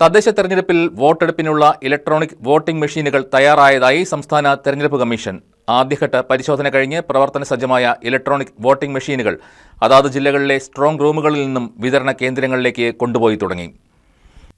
തദ്ദേശ തെരഞ്ഞെടുപ്പിൽ വോട്ടെടുപ്പിനുള്ള ഇലക്ട്രോണിക് വോട്ടിംഗ് മെഷീനുകൾ തയ്യാറായതായി സംസ്ഥാന തെരഞ്ഞെടുപ്പ് കമ്മീഷൻ. ആദ്യഘട്ട പരിശോധന കഴിഞ്ഞ് പ്രവർത്തന സജ്ജമായ ഇലക്ട്രോണിക് വോട്ടിംഗ് മെഷീനുകൾ അതാത് ജില്ലകളിലെ സ്ട്രോങ് റൂമുകളിൽ നിന്നും വിതരണ കേന്ദ്രങ്ങളിലേക്ക് കൊണ്ടുപോയി തുടങ്ങി.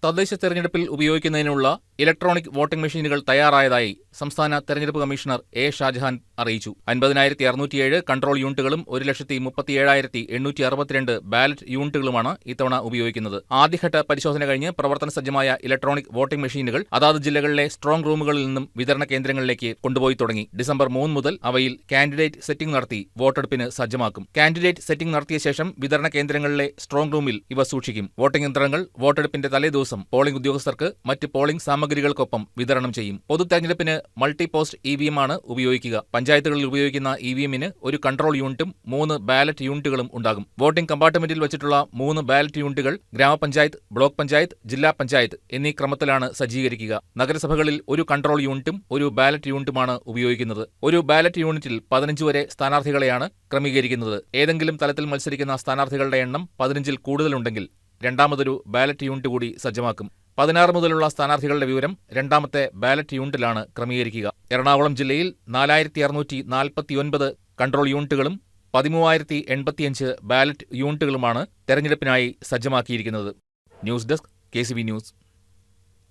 തദ്ദേശ തെരഞ്ഞെടുപ്പിൽ ഉപയോഗിക്കുന്നതിനുള്ള ഇലക്ട്രോണിക് വോട്ടിംഗ് മെഷീനുകൾ തയ്യാറായതായി സംസ്ഥാന തെരഞ്ഞെടുപ്പ് കമ്മീഷണർ എ ഷാജഹാൻ അറിയിച്ചു. അൻപതിനായിരത്തി അറുന്നൂറ്റിയേഴ് കൺട്രോൾ യൂണിറ്റുകളും ഒരു ലക്ഷത്തി മുപ്പത്തിയേഴായിരത്തി എണ്ണൂറ്റി അറുപത്തിരണ്ട് ബാലറ്റ് യൂണിറ്റുകളുമാണ് ഇത്തവണ ഉപയോഗിക്കുന്നത്. ആദ്യഘട്ട പരിശോധന കഴിഞ്ഞ് പ്രവർത്തന സജ്ജമായ ഇലക്ട്രോണിക് വോട്ടിംഗ് മെഷീനുകൾ അതാത് ജില്ലകളിലെ സ്ട്രോങ് റൂമുകളിൽ നിന്നും വിതരണ കേന്ദ്രങ്ങളിലേക്ക് കൊണ്ടുപോയി തുടങ്ങി. ഡിസംബർ മൂന്ന് മുതൽ അവയിൽ കാൻഡിഡേറ്റ് സെറ്റിംഗ് നടത്തി വോട്ടെടുപ്പിന് സജ്ജമാക്കും. കാൻഡിഡേറ്റ് സെറ്റിംഗ് നടത്തിയ ശേഷം വിതരണ കേന്ദ്രങ്ങളിലെ സ്ട്രോങ് റൂമിൽ ഇവ സൂക്ഷിക്കും. വോട്ടിംഗ് യന്ത്രങ്ങൾ വോട്ടെടുപ്പിന്റെ തലേദിവസം പോളിംഗ് ഉദ്യോഗസ്ഥർക്ക് മറ്റ് പോളിംഗ് സാമഗ്രികൾക്കൊപ്പം വിതരണം ചെയ്യും. പൊതു തെരഞ്ഞെടുപ്പിന് മൾട്ടി പോസ്റ്റ് ഇ ആണ് ഉപയോഗിക്കുക. പഞ്ചായത്തുകളിൽ ഉപയോഗിക്കുന്ന ഇ വി എമ്മിന് ഒരു കൺട്രോൾ യൂണിറ്റും മൂന്ന് ബാലറ്റ് യൂണിറ്റുകളും ഉണ്ടാകും. വോട്ടിംഗ് കമ്പാർട്ട്മെന്റിൽ വെച്ചിട്ടുള്ള മൂന്ന് ബാലറ്റ് യൂണിറ്റുകൾ ഗ്രാമപഞ്ചായത്ത് ബ്ലോക്ക് പഞ്ചായത്ത് ജില്ലാ പഞ്ചായത്ത് എന്നീ ക്രമത്തിലാണ് സജ്ജീകരിക്കുക. നഗരസഭകളിൽ ഒരു കൺട്രോൾ യൂണിറ്റും ഒരു ബാലറ്റ് യൂണിറ്റുമാണ് ഉപയോഗിക്കുന്നത്. ഒരു ബാലറ്റ് യൂണിറ്റിൽ പതിനഞ്ച് വരെ സ്ഥാനാർത്ഥികളെയാണ് ക്രമീകരിക്കുന്നത്. ഏതെങ്കിലും തലത്തിൽ മത്സരിക്കുന്ന സ്ഥാനാർത്ഥികളുടെ എണ്ണം പതിനഞ്ചിൽ കൂടുതലുണ്ടെങ്കിൽ രണ്ടാമതൊരു ബാലറ്റ് യൂണിറ്റ് കൂടി സജ്ജമാക്കും. പതിനാറ് മുതലുള്ള സ്ഥാനാർത്ഥികളുടെ വിവരം രണ്ടാമത്തെ ബാലറ്റ് യൂണിറ്റിലാണ് ക്രമീകരിക്കുക. എറണാകുളം ജില്ലയിൽ നാലായിരത്തി അറുന്നൂറ്റി നാൽപ്പത്തിയൊൻപത് കൺട്രോൾ യൂണിറ്റുകളും പതിമൂവായിരത്തി എൺപത്തിയഞ്ച് ബാലറ്റ് യൂണിറ്റുകളുമാണ് തെരഞ്ഞെടുപ്പിനായി സജ്ജമാക്കിയിരിക്കുന്നത്. News desk K news.